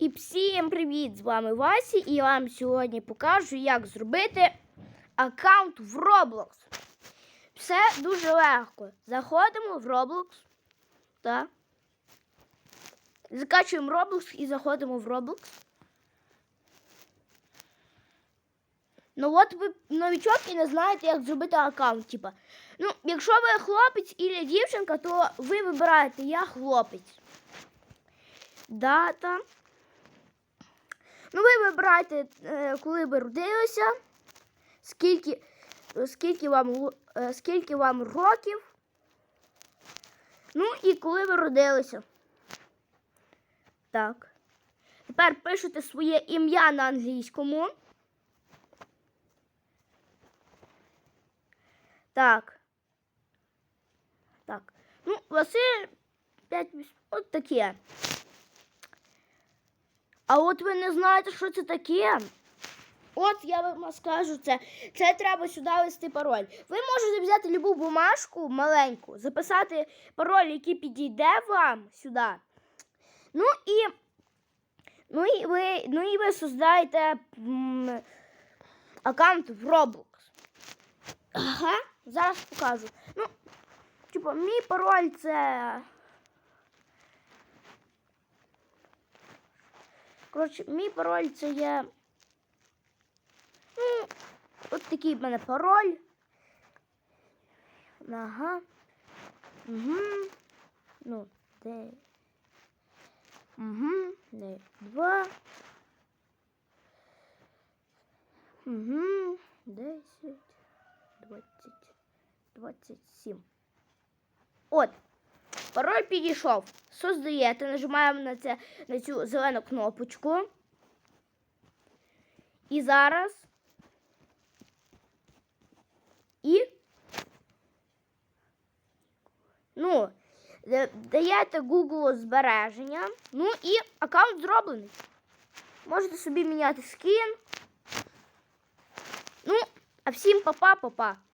І всім привіт! З вами Васі, і я вам сьогодні покажу, як зробити аккаунт в Roblox. Все дуже легко. Заходимо в Roblox. Так. Закачуємо Roblox і заходимо в Roblox. Ну от ви новичок і не знаєте, як зробити аккаунт. Типа. Ну, якщо ви хлопець і дівчинка, то ви вибираєте я хлопець. Дата. Ну, ви вибираєте, е, коли ви родилися, скільки, скільки, вам, е, скільки вам років. Ну і коли ви родилися. Так. Тепер пишете своє ім'я на англійському. Так. Так. Ну, Василь 5 от таке. А от ви не знаєте, що це таке? От я вам скажу це. Це треба сюди ввести пароль. Ви можете взяти любу бумажку маленьку, записати пароль, який підійде вам сюди. Ну і, ну і ви, ну і ви создаєте аккаунт в Roblox. Ага, зараз покажу. Ну, типу, мій пароль це. Коротше, мій пароль це є. Ну, от такий в мене пароль. Ага. Угу. Ну, де. Угу. Не. Два. Угу. Десять. Двадцять. Двадцять сім. От. Пароль підійшов. Создаєте, нажимаємо на, це, на цю зелену кнопочку. І зараз. І. Ну, да- даєте Google збереження. Ну і аккаунт зроблений. Можете собі міняти скін. Ну, а всім па-па, па-па.